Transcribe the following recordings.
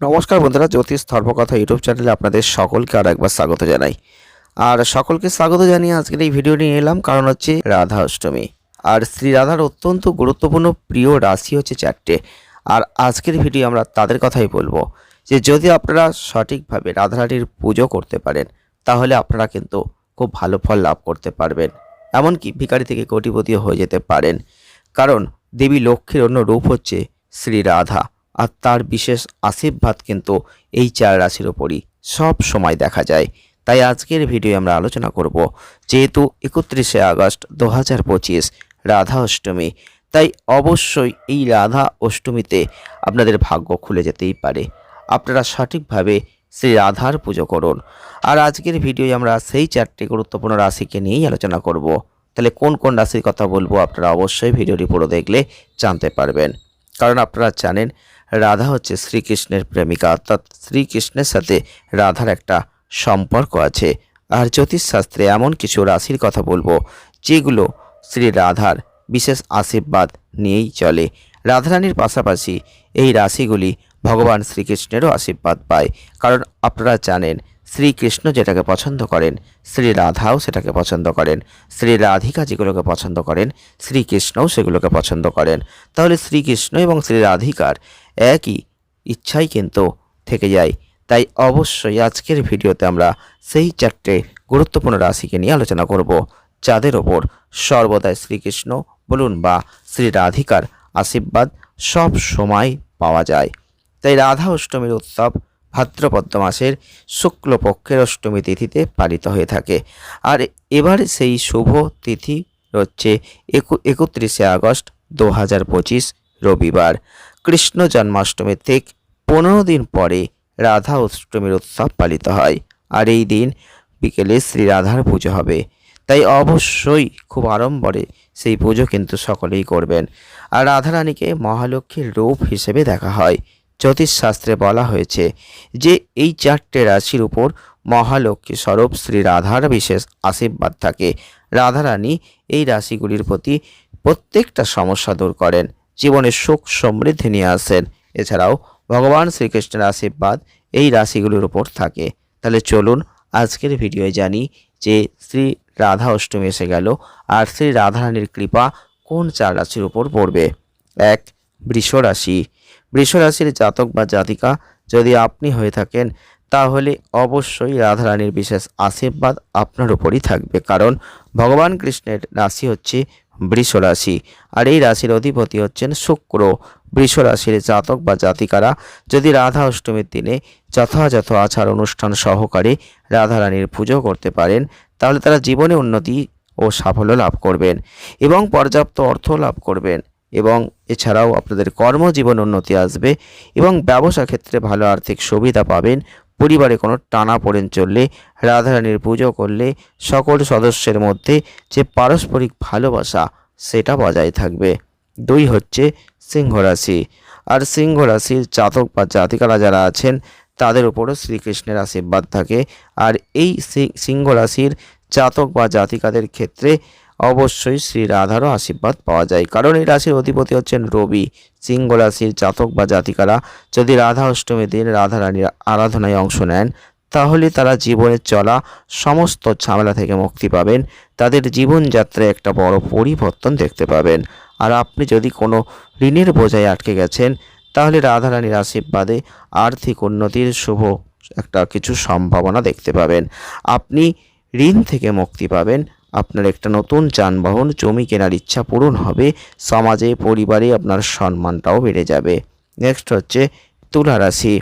নমস্কার বন্ধুরা, জ্যোতিষ ধর্মকথা ইউটিউব চ্যানেলে আপনাদের সকলকে আর একবার স্বাগত জানাই। আর সকলকে স্বাগত জানিয়ে আজকের এই ভিডিও নিয়ে এলাম, কারণ হচ্ছে রাধা অষ্টমী। আর শ্রী রাধার অত্যন্ত গুরুত্বপূর্ণ প্রিয় রাশি হচ্ছে চারটে। আর আজকের ভিডিও আমরা তাদের কথাই বলব যে, যদি আপনারা সঠিকভাবে রাধারানীর পুজো করতে পারেন, তাহলে আপনারা কিন্তু খুব ভালো ফল লাভ করতে পারবেন। এমনকি ভিখারি থেকে কোটিপতিও হয়ে যেতে পারেন। কারণ দেবী লক্ষ্মীর অন্য রূপ হচ্ছে শ্রী রাধা। আর তার বিশেষ আশীর্বাদ কিন্তু এই চার রাশির ওপরই সব সময় দেখা যায়। তাই আজকের ভিডিও আমরা আলোচনা করব যেহেতু একত্রিশে আগস্ট দু হাজার পঁচিশ রাধা অষ্টমী। তাই অবশ্যই এই রাধা অষ্টমীতে আপনাদের ভাগ্য খুলে যেতেই পারে। আপনারা সঠিকভাবে শ্রী রাধার পুজো করুন। আর আজকের ভিডিওয় আমরা সেই চারটি গুরুত্বপূর্ণ রাশিকে নিয়েই আলোচনা করব। তাহলে কোন কোন রাশির কথা বলব আপনারা অবশ্যই ভিডিওটি পুরো দেখলে জানতে পারবেন। কারণ আপনারা জানেন রাধা হচ্ছে শ্রীকৃষ্ণের প্রেমিকা। অর্থাৎ শ্রীকৃষ্ণের সাথে রাধার একটা সম্পর্ক আছে। আর জ্যোতিষশাস্ত্রে এমন কিছু রাশির কথা বলব, যেগুলো শ্রী রাধার বিশেষ আশীর্বাদ নিয়েই চলে। রাধারানীর পাশাপাশি এই রাশিগুলি ভগবান শ্রীকৃষ্ণেরও আশীর্বাদ পায়। কারণ আপনারা জানেন শ্রীকৃষ্ণ যেটাকে পছন্দ করেন, শ্রী রাধাও সেটাকে পছন্দ করেন, শ্রী রাধিকা যেগুলোকে পছন্দ করেন, শ্রীকৃষ্ণও সেগুলোকে পছন্দ করেন। তাহলে শ্রীকৃষ্ণ এবং শ্রী রাধিকার একই ইচ্ছাই কিন্তু থেকে যায়। তাই অবশ্যই আজকের ভিডিওতে আমরা সেই চারটে গুরুত্বপূর্ণ রাশিকে নিয়ে আলোচনা করব, যাদের ওপর সর্বদাই শ্রীকৃষ্ণ বলুন বা শ্রী রাধিকার আশীর্বাদ সব সময় পাওয়া যায়। তাই রাধা অষ্টমীর উৎসব ভাদ্রপদ্ম মাসের শুক্লপক্ষের অষ্টমী তিথিতে পালিত হয়ে থাকে। আর এবার সেই শুভ তিথি হচ্ছে একু, একত্রিশে আগস্ট দু হাজার পঁচিশ রবিবার। কৃষ্ণ জন্মাষ্টমীর থেকে পনেরো দিন পরে রাধা অষ্টমীর উৎসব পালিত হয়। আর এই দিন বিকেলে শ্রী রাধার পুজো হবে। তাই অবশ্যই খুব আড়ম্বরে সেই পুজো কিন্তু সকলেই করবেন। আর রাধারানীকে মহালক্ষ্মীর রূপ হিসেবে দেখা হয়। জ্যোতিষশাস্ত্রে বলা হয়েছে যে এই চারটে রাশির উপর মহালক্ষ্মী স্বরূপ শ্রী রাধার বিশেষ আশীর্বাদ থাকে। রাধারানী এই রাশিগুলির প্রতি প্রত্যেকটা সমস্যা দূর করেন, জীবনে সুখ সমৃদ্ধি নিয়ে আসেন। এছাড়াও ভগবান শ্রীকৃষ্ণের আশীর্বাদ এই রাশিগুলির উপর থাকে। তাহলে চলুন আজকের ভিডিওয়ে জানি যে শ্রী রাধা অষ্টমী এসে গেল আর শ্রী রাধারানীর কৃপা কোন চার রাশির উপর পড়বে? এক বৃষ রাশি বৃষ জাতক বা জাতিকা যদি আপনি হয়ে থাকেন, তাহলে অবশ্যই রাধারানীর বিশেষ আশীর্বাদ আপনার উপরই থাকবে। কারণ ভগবান কৃষ্ণের রাশি হচ্ছে বৃষ রাশি আর এই রাশির অধিপতি হচ্ছেন শুক্র। বৃষ রাশির জাতক বা জাতিকারা যদি রাধা অষ্টমীর দিনে যথাযথ আচার অনুষ্ঠান সহকারে রাধারানীর পুজো করতে পারেন, তাহলে তারা জীবনে উন্নতি ও সাফল্য লাভ করবেন এবং পর্যাপ্ত অর্থ লাভ করবেন। এবং এছাড়াও আপনাদের কর্মজীবন উন্নতি আসবে এবং ব্যবসা ক্ষেত্রে ভালো আর্থিক সুবিধা পাবেন। পরিবারে কোনো টানা পড়েন চললে, রাধারানীর পুজো করলে সকল সদস্যের মধ্যে যে পারস্পরিক ভালোবাসা, সেটা বজায় থাকবে। দুই হচ্ছে সিংহ রাশি। আর সিংহ রাশির জাতক বা জাতিকারা যারা আছেন, তাদের উপরও শ্রীকৃষ্ণের আশীর্বাদ থাকে। আর এই সিংহ রাশির জাতক বা জাতিকাদের ক্ষেত্রে অবশ্যই শ্রী রাধারও আশীর্বাদ পাওয়া যায়। কারণ এই রাশির অধিপতি হচ্ছেন রবি। সিংহ রাশির জাতক বা জাতিকারা যদি রাধা অষ্টমীর দিন রাধা রানীর আরাধনায় অংশ নেন, তাহলে তারা জীবনে চলা সমস্ত ঝামেলা থেকে মুক্তি পাবেন। তাদের জীবনযাত্রায় একটা বড় পরিবর্তন দেখতে পাবেন। আর আপনি যদি কোনো ঋণের বোঝায় আটকে গেছেন, তাহলে রাধারানীর আশীর্বাদে আর্থিক উন্নতির শুভ একটা কিছু সম্ভাবনা দেখতে পাবেন। আপনি ঋণ থেকে মুক্তি পাবেন। আপনার একটা নতুন যানবাহন, জমি কেনার ইচ্ছা পূরণ হবে, সমাজে, পরিবারে আপনার সম্মানটাও বেড়ে যাবে। নেক্সট হচ্ছে তুলা রাশি।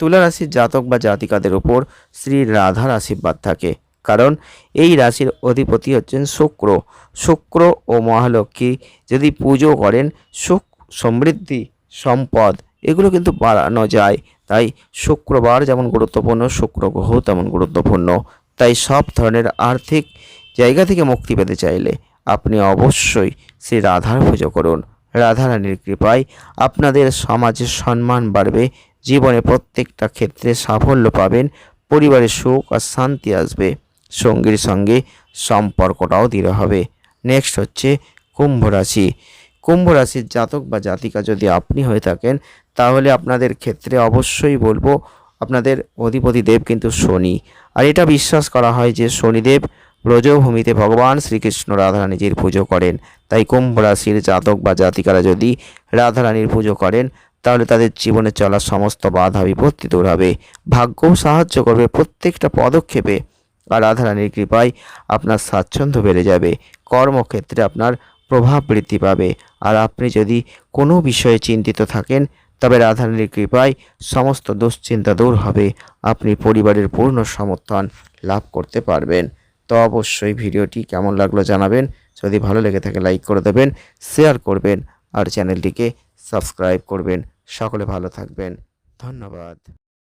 তুলা রাশির জাতক বা জাতিকাদের উপর শ্রী রাধার আশীর্বাদ থাকে। কারণ এই রাশির অধিপতি হচ্ছেন শুক্র। শুক্র ও মহালক্ষ্মী যদি পুজো করেন, সুখ, সমৃদ্ধি, সম্পদ, এগুলো কিন্তু বাড়ানো যায়। তাই শুক্রবার যেমন গুরুত্বপূর্ণ, শুক্র গ্রহ তেমন গুরুত্বপূর্ণ। তাই সব ধরনের আর্থিক জায়গা থেকে মুক্তি পেতে চাইলে আপনি অবশ্যই শ্রী রাধার পুজো করুন। রাধারানীর কৃপায় আপনাদের সমাজের সম্মান বাড়বে, জীবনে প্রত্যেকটা ক্ষেত্রে সাফল্য পাবেন পরিবারে সুখ আর শান্তি আসবে, সঙ্গীর সঙ্গে সম্পর্কটাও দৃঢ় হবে। নেক্সট হচ্ছে কুম্ভ রাশি। কুম্ভ রাশির জাতক বা জাতিকা যদি আপনি হয়ে থাকেন, তাহলে আপনাদের ক্ষেত্রে অবশ্যই বলব আপনাদের অধিপতি দেব কিন্তু শনি। আর এটা বিশ্বাস করা হয় যে শনিদেব ব্রজভূমিতে ভগবান শ্রীকৃষ্ণ রাধারানীজির পুজো করেন। তাই কুম্ভ রাশির জাতক বা জাতিকারা যদি রাধারানীর পুজো করেন, তাহলে তাদের জীবনে চলা সমস্ত বাধা বিপত্তি দূর হবে। ভাগ্যও সাহায্য করবে প্রত্যেকটা পদক্ষেপে। আর রাধারানীর কৃপায় আপনার স্বাচ্ছন্দ্য বেড়ে যাবে। কর্মক্ষেত্রে আপনার প্রভাব বৃদ্ধি পাবে। আর আপনি যদি কোনো বিষয়ে চিন্তিত থাকেন, তবে রাধারানীর কৃপায় সমস্ত দুশ্চিন্তা দূর হবে। আপনি পরিবারের পূর্ণ সমর্থন লাভ করতে পারবেন। তো অবশ্যই ভিডিওটি কেমন লাগল জানাবেন। যদি ভালো লেগে থাকে, লাইক করে দেবেন, শেয়ার করবেন, আর চ্যানেলটিকে সাবস্ক্রাইব করবেন। সকলে ভালো থাকবেন। ধন্যবাদ।